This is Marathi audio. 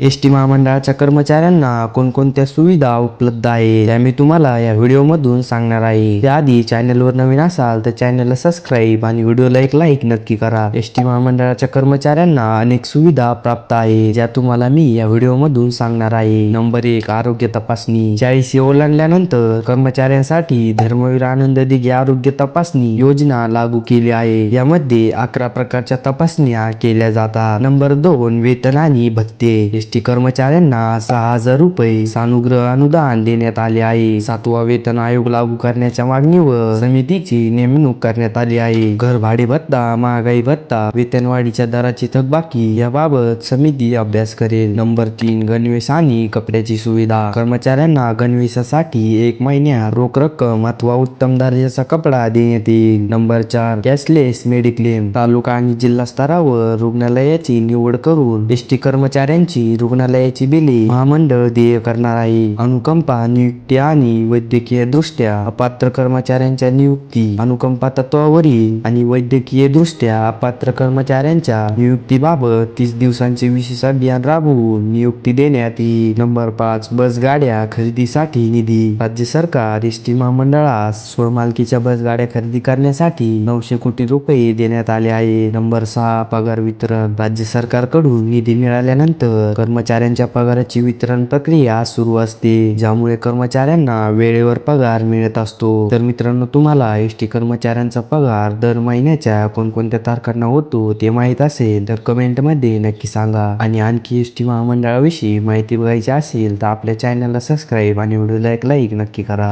एस टी महामंडळाच्या कर्मचाऱ्यांना कोणकोणत्या सुविधा उपलब्ध आहेत त्या मी तुम्हाला या व्हिडिओमधून सांगणार आहे. त्याआधी चॅनलवर नवीन असाल तर चॅनलला सबस्क्राईब आणि व्हिडिओला एक लाईक नक्की करा. एस टी महामंडळाच्या कर्मचाऱ्यांना अनेक सुविधा प्राप्त आहे ज्या तुम्हाला मी या व्हिडिओमधून सांगणार आहे. नंबर एक आरोग्य तपासणी. चाळीशी ओलांडल्यानंतर कर्मचाऱ्यांसाठी धर्मवीर आनंद दिघे आरोग्य तपासणी योजना लागू केली आहे. यामध्ये अकरा प्रकारच्या तपासण्या केल्या जातात. नंबर दोन वेतन आणि भत्ते. टी कर्मचाऱ्यांना सहा हजार रुपये सानुग्रह अनुदान देण्यात आले आहे. सातवा वेतन आयोग लागू करण्याच्या मागणीवर समितीची नेमणूक करण्यात आली आहे. घर भाडे भत्ता महागाई भत्ता वेतनवाढीच्या दराची थकबाकी याबाबत समिती अभ्यास करेल. नंबर तीन गणवेश आणि कपड्याची सुविधा. कर्मचाऱ्यांना गणवेशासाठी एक महिन्यात रोख रक्कम अथवा उत्तम दर्जाचा कपडा देण्यात येईल. नंबर चार कॅशलेस मेडिक्लेम. तालुका आणि जिल्हा स्तरावर रुग्णालयाची निवड करून एस कर्मचाऱ्यांची रुग्णालयाची बिले महामंडळ देय करणार आहे. अनुकंपा नियुक्ती आणि वैद्यकीय दृष्ट्या अपात्र कर्मचाऱ्यांच्या नियुक्ती. अनुकंपा तत्वावरील आणि वैद्यकीय दृष्ट्या अपात्र कर्मचाऱ्यांच्या नियुक्तीबाबत तीस दिवसांचे विशेष अभियान राबवून नियुक्ती देण्यात येईल. नंबर पाच बस गाड्या खरेदीसाठी निधी. राज्य सरकार एस टी महामंडळास स्वमालकीच्या बस गाड्या खरेदी करण्यासाठी नऊशे कोटी रुपये देण्यात आले आहे. नंबर सहा पगार वितरण. राज्य सरकारकडून निधी मिळाल्यानंतर कर्मचाऱ्यांच्या पगाराची वितरण प्रक्रिया सुरू असते ज्यामुळे कर्मचाऱ्यांना वेळेवर पगार मिळत असतो. तर मित्रांनो तुम्हाला एस टी कर्मचाऱ्यांचा पगार दर महिन्याच्या कोणकोणत्या तारखांना होतो ते माहीत असेल तर कमेंटमध्ये नक्की सांगा. आणि आणखी एस टी महामंडळाविषयी माहिती बघायची असेल तर आपल्या चॅनलला सबस्क्राईब आणि व्हिडिओला एक लाईक नक्की करा.